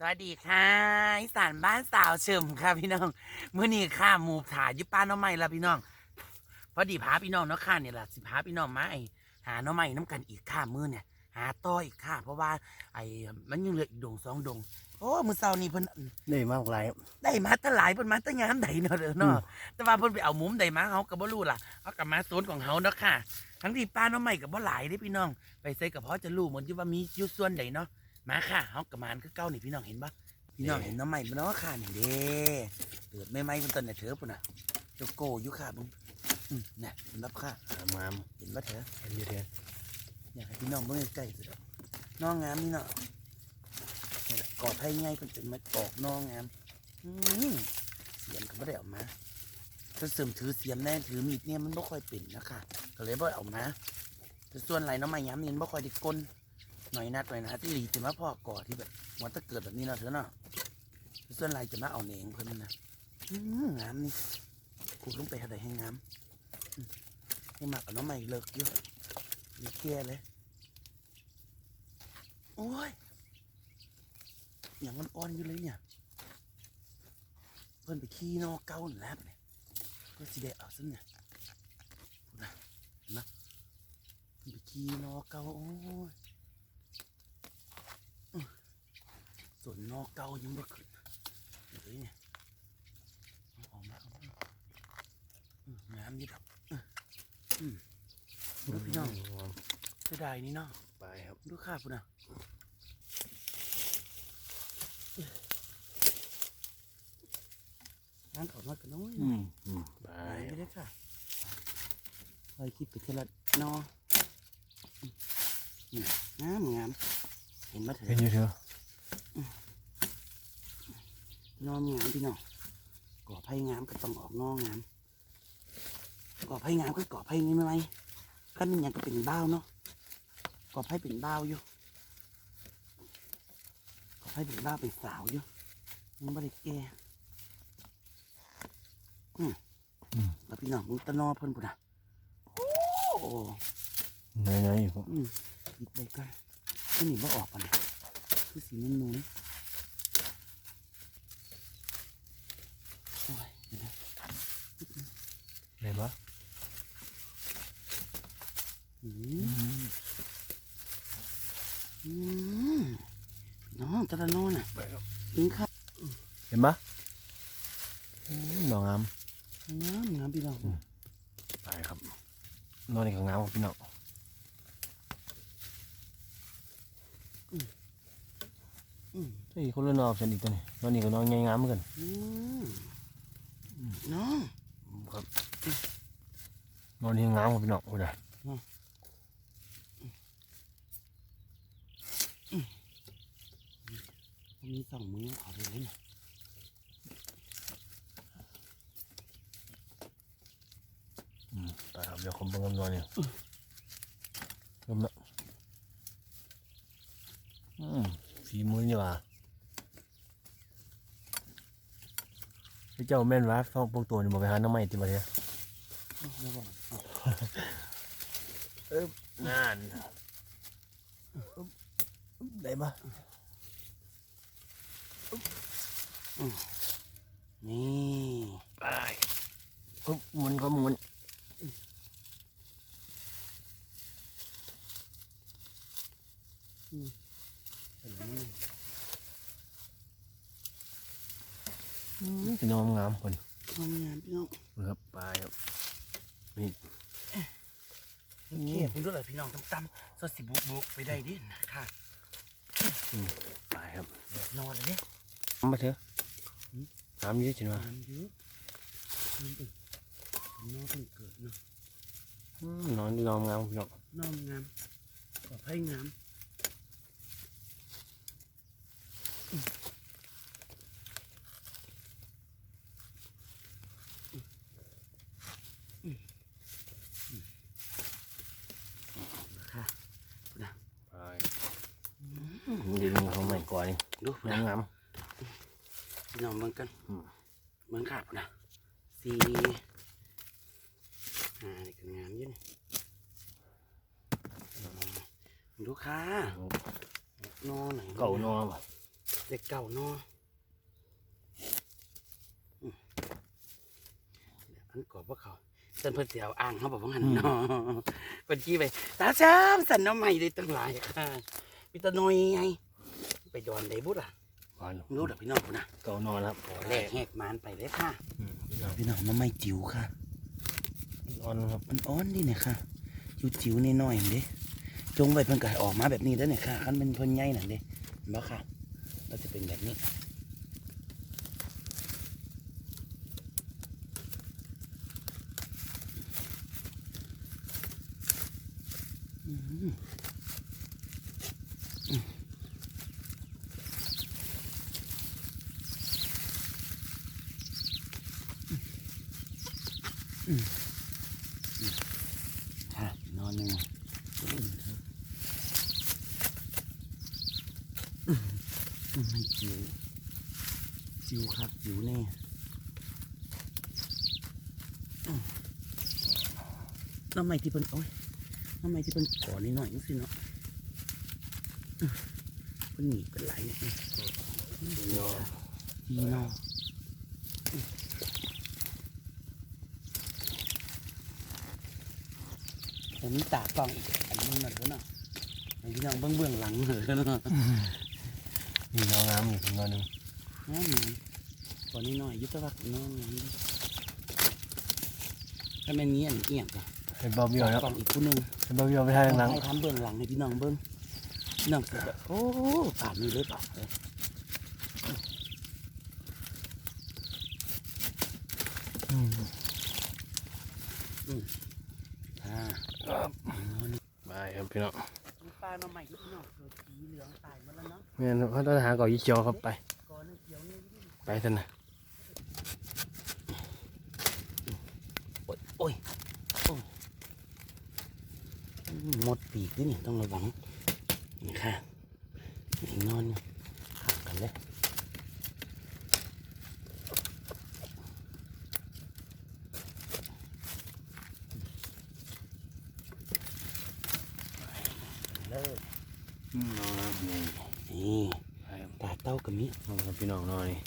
สวัสดีค่ะอีสานบ้านสาวเฉิมค่ะพี่น้องมื้อนี้ค่ะหมูถ่ายอยุป้าน้องใหม่ละพี่น้องพอดีพาพี่น้องเนาะค่ะเนี่ยแหละสิพาพี่น้องมาไอหาน้องใหม่น้ำกันอีกค่ะมื้อเนี่ย หาต่ออีกค่ะ เพราะว่า ไอ้มันยังเหลืออีกดงสองดงโอ้มื้อเช้านี้เพิ่นได้มากหลายได้มาแตั้งหลายเพิ่นมาแตั้งยามใดเนาะเด้อเนาะแต่ว่าเพิ่นไปเอามุมใดมาเฮาก็บ่รู้ล่ะเฮาก็มาโซนของเฮาเนาะค่ะ ทั้งที่ป้าน้องใหม่ก็บ่หลายเด้พี่น้อง ไปใส่กับเพาะจะรู้เหมือนที่ว่ามีอยู่ส่วนใดเนาะ มาค่ะเฮาก็มานคือเก่านี่พี่น้องเห็นปะพี่น้องเห็นน้ำใหม่บ่เนาะค่ะนี่เด้เปิดไม่ไหมมันต้นเนี่ยเถอะปุ่นน่ะเจ้าโกอยู่ค่ะมึงอืมเนี่ยมันรับค่ะงามงามเห็นว่าเถอะเห็นอยู่เถอะอยากให้พี่น้องเบิ่งใกล้ๆสิดอกน้องงามนี่เนาะนี่แหละกอดไผ่ไงเป็นจนมากอกน้องงามอืมเสียมก็ไม่ได้เออกมาถ้าเสริมถือเสียมแน่ถือมีดเนี่ยมันไม่ค่อยเป็นนะคะก็เลยบ่ได้เออกมาแต่ส่วนไหลน้องใหม่ย้ำนี่มันไม่ค่อยได้ก้น หน่อยนัดหน่อยนะที่หลีจะมาพ่อกอดที่แบบวันถ้าเกิดแบบนี้เนาะเถอะเนาะส่วนลายจะมาเอาเนงเพิ่นนะอื้องามนี่ขุดลงไปหาได้ให้งามให้มากกับน้องใหม่เลิกเยอะมีแก่เลยโอ้ยอย่างมันอ่อนอยู่เลยเนี่ย เพิ่นไปขี้นอกเก้าแล้วเนี่ยก็สิได้เอาซะเนี่ยนะนไหมเพิ่นไปขี้นอกเก้าโอ้ยอื้อ ส่วนนอกเก้ายังบ่ขึ้นเดี๋ยวนี้เนี่ยเอาออกมาเอามาอืมงามอยี่ดอกอืมอืมดูพี่น้องเสียดายนี่เนาะไปครับดูข้าพุ่นนะงานเขาน้อยกันน้อยอืมอืมไปไปไม่ได้ค่ะไปคิดไปเทละนออืมงามงามเห็ นมาเถเห็นอะอยู่เถอะนองามพี่น้องก่อไผ่งามก็ต้องออกนองามก่อไผ่งามก็ก่อไผ่นี่ไหมก็มันยังก็เป็นบ้าวเนาะก่อไผ่เป็นบ้าวอยู่ก่อไผ่เป็นบ้าวเป็นสาวอยู่ยังไม่ได้แก่อืมแล้วพี่น้องมึงตะนอเพิ่นปุ่นอะโอ้โหไหนไหนอยู่อืมหยิบเลยกันที่นี่บ่ออกปะเนี่ย คือสีนุ่นๆโอ้ยเดี๋ยวนะไหนวะอืมอืมน้องตะละนอนน่ะไปครับกินข้าวเห็นปะอืมดอกงามงามงามพี่น้องไปครับ นอนในกางงามครับพี่น้อง อืม เฮ้ยคนละนอกฉันอีกตัวนี้นอนนี่ก็นอนง่ายงามเหมือนกันอืมน้องครับนอนที่งามครับพี่น้องโอ้ยมีสองมือขอเลยนะอืมไปครับเดี๋ยวผมเบิ่งกำนอนเนี่ยเริ่มละอืมฝีมือนี่หว่า พี่เจ้าแม่นวะฟองพวกตัวนี่บอกไปหาน้ำใหม่ติมาเนี่ยแล้วบอกนานได้ปะนี่ไปปุ๊บหมุนก็หมุน พี่น้องงามคนงามงามพี่น้องครับไปครับนี่โอเคคุณรู้เลยพี่น้องตั้มๆสดสิบุกบุกไปได้ดินะค่ะไปครับเดี๋ยวนอนเลยเนี่ยมาเถอะน้ำเยอะจังวะงามเยอะงามอีกน้องเพิ่งเกิดเนาะอืมนอนพี่น้องงามพี่น้องน้องงามขอให้งามค่ะ ไปดินเขาใหม่กว่านี่ ดู งามงาม พี่น้องเบิ่งกัน อืม เบิ่งขาดนะ สี่อ่านี่ก็งามอยี่นี่อืมดูค่ะนอนไหนเก่านอนป่ะเด็กเก่าเนาะอืมเดี๋ยวอันกอบว่าเขาเส้นเพิ่นเสียวอ่างเขาบอกว่าหันเนาะเพิ่นจี้ไปตาช้ำสันน้ำใหม่ได้ตั้งหลายค่ะพี่ตาน้อยไงไปดอนได้บุตรอะหวานรู้ดอกพี่น้องพุ่นนะเก่านอนครับแรกแหกมานไปเลยค่ะอืม พี่น้องพี่น้องน้ำไม่จิ๋วค่ะอ่อนครับมันอ้อนดิเนี่ยค่ะจิ๋วจิ๋วๆน้อยๆนั่นเด้จงไว้เพิ่นก็ให้ออกมาแบบนี้แล้วเนี่ยค่ะคันเป็นเพิ่นใหญ่นั่นเด้เห็นบ่ค่ะเราจะเป็นแบบนี้ อืมอืม อืมอืมค่ะนอนยังไงไม่จิ๋วจิ๋วครับจิ๋วแน่อืมน้ำไม่ที่เพิ่นโอ้ยทำไมที่เป็นก่อนนิดหน่อยนี่สิเนาะอื้อมันหนีเป็นไรเนี่ยอื้อพี่น้องดีเนาะอื้อ ผมมีตากล้องอีกอันนึงหน่อยแล้วเนาะไอ้พี่น้องเบื้องเบื้องหลังเหรอเนาะนี่น้องน้ำอยู่พี่น้องหนึงน้าหนีก่อนนิดหน่อยยุทธวัฒน์น้องอย่างนี้ถ้าแม่นนี้อันเอียงกันให้เบาเบี้ยวแล้วกล้องอีกคู่หนึง ให้เบาเบี้ยวไปทางหลังให้ทำเบื้องหลังให้พี่น้องเบื้องพี่น้องเกิดแบบโอ้ป่านนี้เลยเปล่าเลยอืมอ่า ครับบายครับพี่น้องมีปลามาใหม่ที่พี่น้องเกิดสีเหลืองตายหมดแล้วเนาะแม่นเขาต้องหาเก่อยี่เขียวครับไป ก่อนเขียวนี่ไปท่านนะโอ้ยโอ้ยโอ้ยหมดปีกด้วยนี่ต้องระวังนี่ค่ะนี่นอนอยู่ขาดกันเลยเลิก อืมน้องน้ำนี่ นี่ ไปครับ ตาเต้ากับมิ น้องครับพี่น้องนอนนี่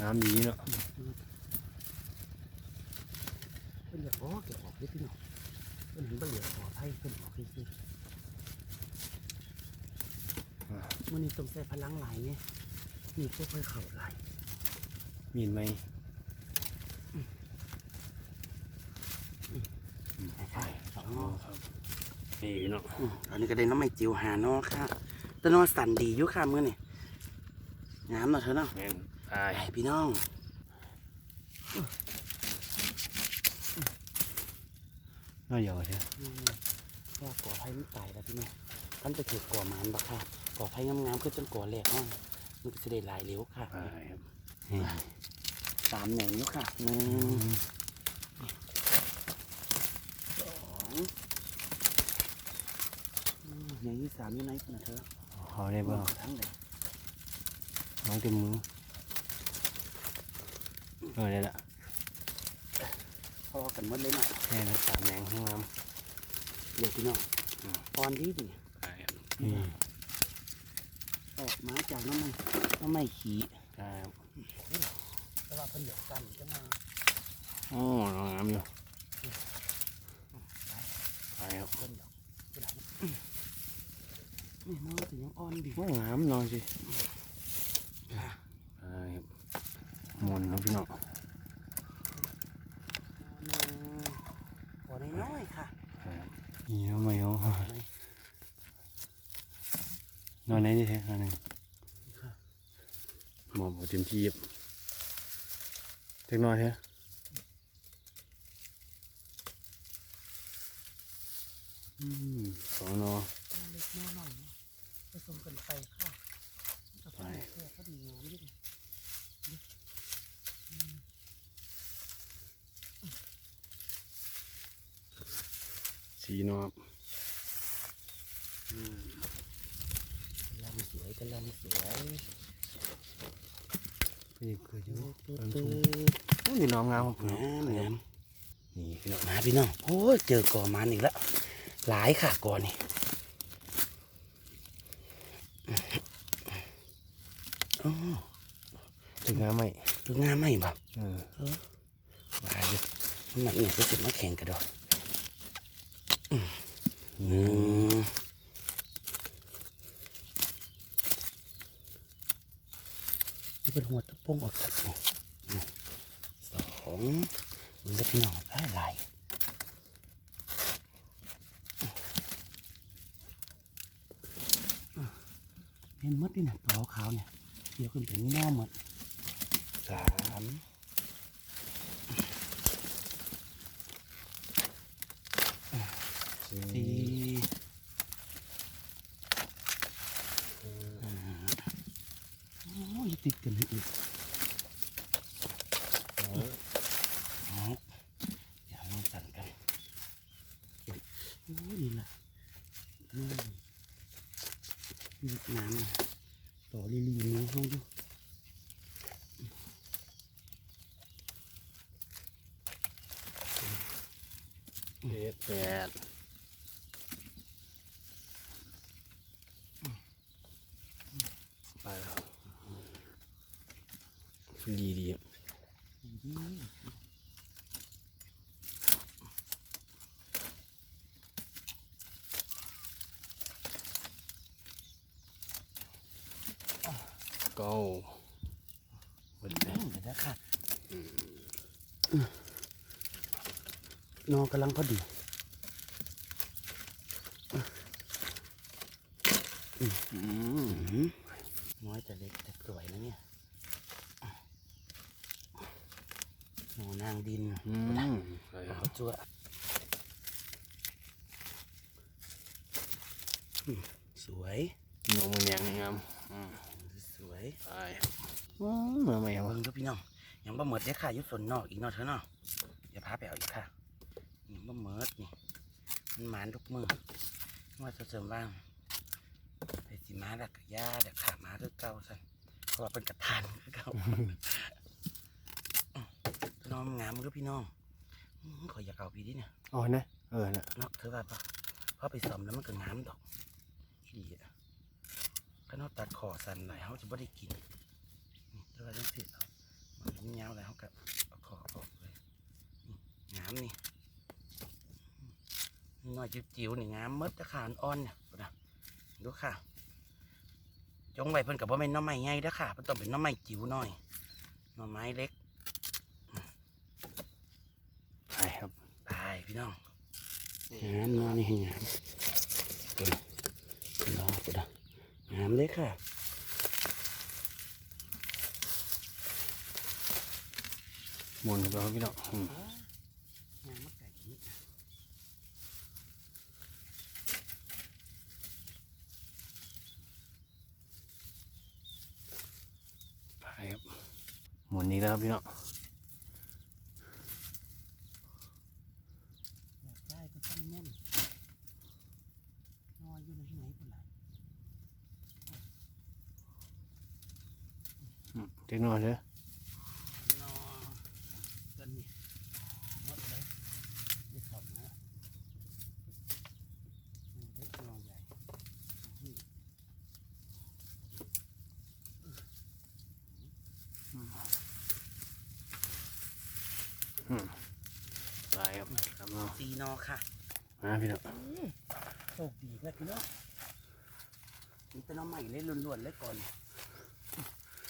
น้ำดีเนาะเป็นอยากอ๋อเก็บออกด้วยพี่น้องเป็นเห็นใบเหลือขอไพ่เป็นออกให้สิมันนี่ต้องใส่พลังหลายเนี่ยนี่พวกค่อยเข่าหลายมีนไหมใช่สองอ๋อครับนี่พี่น้องอืมอันนี้ก็ได้น้ำไม่จิ๋วหาเนาะค่ะ แต่เนอสั่นดีอยู่ค่ะมื้อนี่งามเนาะเธอเนาะแม่นไปไปพี่น้องน้อยเดียวใช่ไหมอืมว่าก่อไผ่มันตายแล้วพี่น้องท่านจะเก็บก่อหมานบักค่ะก่อไผ่งามๆคือจนก่อแหลกห้องมันก็จะได้หลายเหลวค่ะไปครับสามแหน่งอยู่ค่ะหนึ่งสองอืมแหน่งที่สามอยู่ไหนพุ่นนะเธอ เขาได้บ่ทั้งเลยน้องเต็มมือเออได้ละพอกันหมดเลยเนาะแค่นั้นสามแมงข้างน้เดี๋ยวพี่น้องตอนดีดิำไปครับนี่ออกมาจากน้ำมันน้ำไม่ขี่ครับแต่ว่าเพิ่นอยากกันจะมาโอ้น้องน้ำอยู่ไปครับ เพิ่นอยากเพิ่นอยาก นี่น้องถึงยังอ่อนดิว่างามนอนสิไปครับมวนครับพี่น้องพอน้อยๆค่ะครับนี่ทำไมเขานอนไหนดิแท้นอนไหนหมอบเต็มที่ครับเล็กน้อยแท้อืมสองนอ เล็กน้อยหน่อยเนาะผสมกันไปค่ะกับไปแค่พอดีงามดิ สีนอครับลำสวยกันลำสวยนี่เกิดอยู่ตื้อต้นตื้สูองโอ้นี่น้องงามครับงามงามนี่พี่น้องมาพี่น้องโอ้ยเจอก่อมันอีกแล้วหลายค่ะก่อนนี่อ๋อถึงงาไหมดูงามไหมบ่เออว่าอยู่มันหนักเนี่ยก็จะมาแข่งกันดอกอืมอืม นี่เป็นหัวตะโป้งออกจากนี่อืมสองมันจะพี่น้องหลายหลายเห็นหมดนี่นะตัวขาวๆเนี่ยเดี๋ยวขึ้นเป็นหม้อหมดสาม สี่ สี่โอ้ยติดกันอีกเอาอย่าลองสั่นกันโอ้ยนี่ล่ะอืม นี่น้ำน่ะต่อลีลีนี้ห้องอยู่ เจ็ดแปดไปแล้วดีดี เก้าเบิดอืแล้วมเดี๋ยวนะค่ะนอนกำลังพอดีอืมอืมน้อยแต่เล็กแต่สวยนะเนี่ยโอ้นางดินอืมไปคขรัอบจั่วอืมสวย หนูมันแดงนี่ครับอืม สวย ไป ว้าวมาใหม่ครับเบิ่งดูพี่น้องยังบ่หมดเด้อค่ะอยู่ส่วนนอกอีกเนาะเถอะเนาะอย่าพาไปเอาอีกค่ะยังบ่หมดนี่มันหมานทุกมือว่าจะเสริมบ้างไปสิมาแล้วก็ย่าเดี๋ยวขามาด้วยเก่าสั่นเพราะว่าเป็นกระทานคือเก่าน้องงามก็พี่น้องอื้อขอยอยากเอาพี่ดิเนี่ยอ๋อนะเออนะเนาะเธอว่าปะเพราะไปซ่อมแล้วมันก็งามดอกอีดีอะก็นอกตัดคอสันหลายเขาจะไม่ได้กิน นี่เธอว่าจังสิเอามันยาวแล้วเขาก็เออออกเลยงามนี่น้อยจิ๋วๆนี่งามมดจะขานอ่อนเนี่ยดูนะดูค่ะ จงไว้เพิ่นกับว่าเป็นน้อไม้ใหญ่เด้อค่ะเพิ่นต้องเป็นน้อไม้จิ๋วหน่อยน่อไม้เล็กไปครับไปพี่น้องงามนอนนี่งามตัวรอกูดงามเลยค่ะ หมุนไปครับพี่น้องอืมงามมากไปครับหมุนนี้แล้วพี่น้อง อยากได้ก็ต้องแน่นนอนอยู่ในที่ไหนคนละ อืมเทคโนโลยี นอนต้นนี้หมดเลยได้สองแล้วอืมเล็กนอนใหญ่อืม ไปครับครับน้องตีนอค่ะมาพี่น้องโชคดีนะพี่น้องมันเป็นน้องใหม่เลยล้วนๆเลยก่อน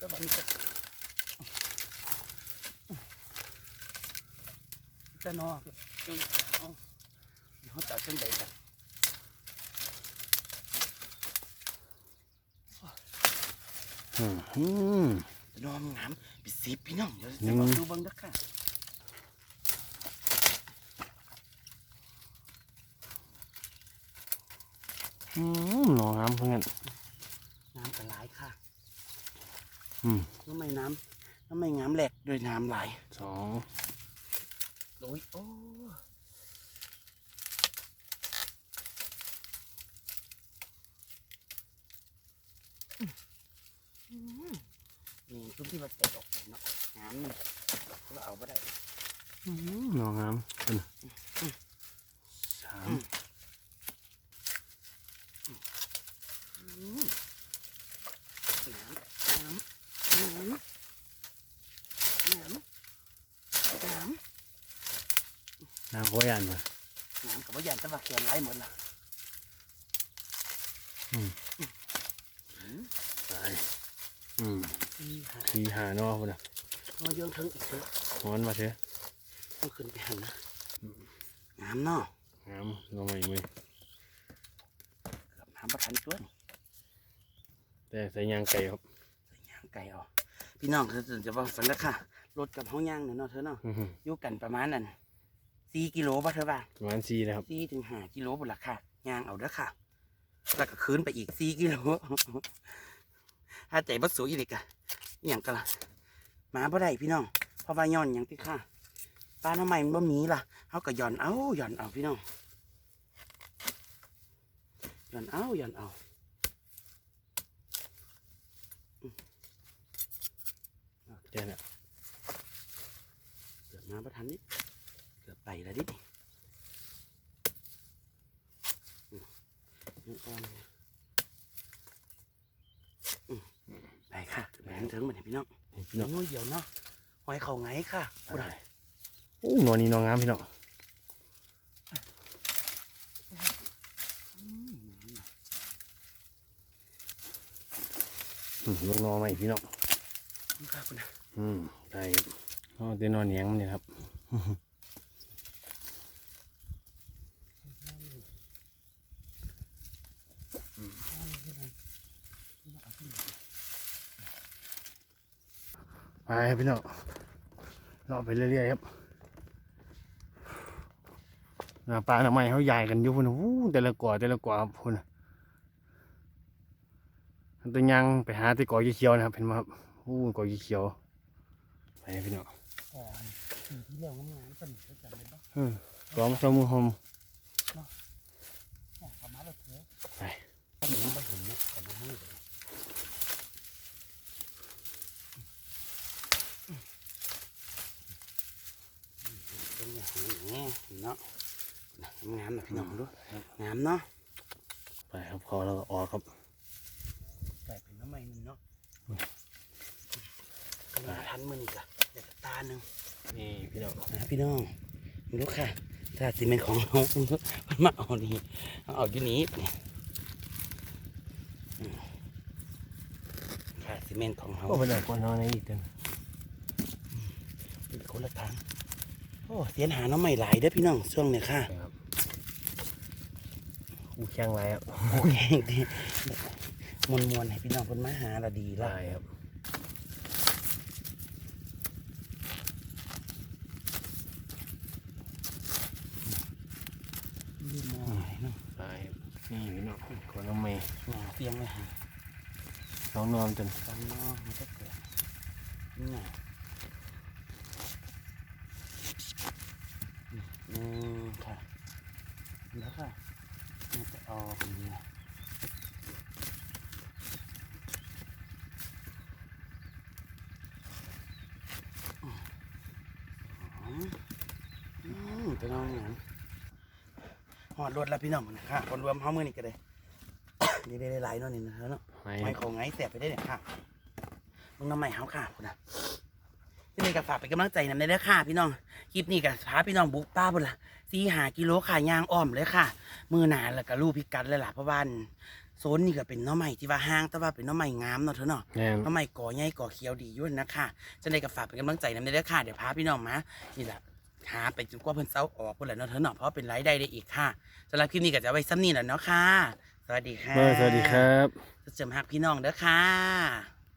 ก็แบบนี้ก็จะนอกเอาเขาตัดเส้นใดกันอืมอืมนอนงามปิดสีพี่น้องเดี๋ยวหนึ่จะงมาดูเบังเด้อค่ะ หนองน้ำเพื่อนน้ำกระไหลายค่ะอืมน้ำไม่น้ำน้ำไม่งามแหลกด้วยน้ำไหลายสองโอ้ยโอ้อืมนี่ตุ้มที่มันแตกออกไปเนาะน้ำนี่เราเอาไม่ได้อืมหนองน้ำเป็นสาม อืมน้ำน้ำางเขายันมาน้ำกับว่ายันแตะว่าแขนไหลหมดละตายอืมนี่ค่ะทีหาเนาะพุ่นน่ะมาโยงถึงอีกเถอะฮ้อนมาเถอะต้องขึ้นไปหันนะน้ำเนาะงามลงมาอีกมือเกือบน้ำประทันตัวนี่แต่ใส่ยางไก่ครับย่างไก่เออกพี่น้องเธอจะว่าฝันแล้วค่ะรถกับห้องย่างเนี่ยเนาะเธอเนาะอื้อหืออยู่กันประมาณนั้น สี่กิโลป่ะเธอว่าประมาณสี่นะครับสี่ถึงห้ากิโลบุนละค่ะย่างเอาเด้อค่ะ แล้วก็คืนไปอีกสี่กิโลถ้าใจบัดสูอีกอะอหย่างกันละหมาบ่ได้พี่น้องเพราะว่าย้อนอย่างที่ค่ะปลาหน้ำใหม่มันบ่มีล่ะเขาก็หย่อนเอาหย่อนเอาพี่น้องหย่อนเอาหย่อนเอาเจ้าน่ะเกือบมาประทันนิดเกือบ ไปแล้วดิอืมยังอ่อนอยู่อืมไปค่ะไปหันถึงมันพี่น้องนี่พี่น้องน้อยเดียวเนาะหอยเขาไงค่ะผู้ใดโอ้หนอนนี่หนอนงามพี่น้องอืมลงนอใหม่พี่น้องค่ะคุณนะอืมได้ครับอ๋อเดี๋ยวนอนเหนียงมันเนี่ยครับ ไป ครับพี่น้องเลาะไปเรื่อยๆครับหน้าปลาหน้าไม้เขาใหญ่กันอยู่พุ่นน่ะวู้แต่ละก่อแต่ละก่อครับพุ่นน่ะอันตัวยังไปหาที่ก่อเขียวๆนะครับเห็นไหมครับวู้ก่อเขียวๆไปครับพี่น้องอ๋อสิ่งที่เรื่องงานก็หนีเขาจำได้ปะอืมกอมสมุหมอ๋อประมาณเราเถอะไป ก็หนีไปเห็นเนี่ยแต่มาให้เลยเป็นอย่าง นี้เนาะงามนะพี่น้องดูงามเนาะไปครับพอแล้วก็ออกครับใส่เป็นน้ำใหม่หนึ่งเนาะกำลังทันมือนี่กะเดี๋ยวตาหนึ่งนี่พี่น้องนะพี่น้องดูค่ะถ้าซีเมนต์ของน้องมันมาเอานี่เอาเอาอยู่นี้นี่อืมค่ะซีเมนต์ของเขาก็ไปได้คนนอนในอีกเต็มเป็นคนละทางโอ้เสียนหาน้องใหม่หลายเด้อพี่น้องช่วงเนี้ยค่ะครับคู่แข่งไรครับโอ้ยดีมวนมวนๆให้พี่น้องคนมาหาละดีละได้ครับดีมองให้เนาะได้ครับนี่พี่น้องคนน้องเมย์หนาเตียงเลยฮะน้องนอนจนตอนนอกมันก็เกิดนี่ไงหนึ่งค่ะ แล้วค่ะมันจะออกอย่างนี้อืมอืมไปนอนอย่างนั้นหอด รถแล้วพี่น้องนะค่ะคนรวมเฮามือนี่ก็ได้นี่ได้หลายๆเนาะนี่นะเนาะไม่ไม่ของไงเสียบไปได้เนี่ยค่ะมึงน้ำใหม่เขาค่ะคุณนะที่นี่ก็ฝากเป็นกำลังใจนำในเด้อค่ะ พี่น้อง คลิปนี้ก็พาพี่น้องบุกป้าบุญละซีหากิโลค่ะยางอ้อมเลยค่ะ มือหนาแล้วก็รูปพิกัดเลยล่ะเพราะว่าโซนนี่ก็เป็นหน้อใหม่ที่ว่าห้างแต่ว่าเป็นหน้อใหม่งามเนาะเธอเนาะแน่นหน้อใหม่ก่อใหญ่ก่อเขียวดีอยู่นะคะจะได้ก็ฝากเป็นกำลังใจนำในเด้อค่ะเดี๋ยวพาพี่น้องมานี่แหละ หาไปจนกว่าเพิ่นเซาออกพุ่นแหละเนาะเธอเนาะเพราะว่าเป็นรายได้ได้อีกค่ะสำหรับคลิปนี้ก็จะไว้ซ้ำนี่แหละเนาะค่ะ สวัสดีค่ะเบอร์สวัสดีครับจะเสริมหักพี่น้องเด้อค่ะ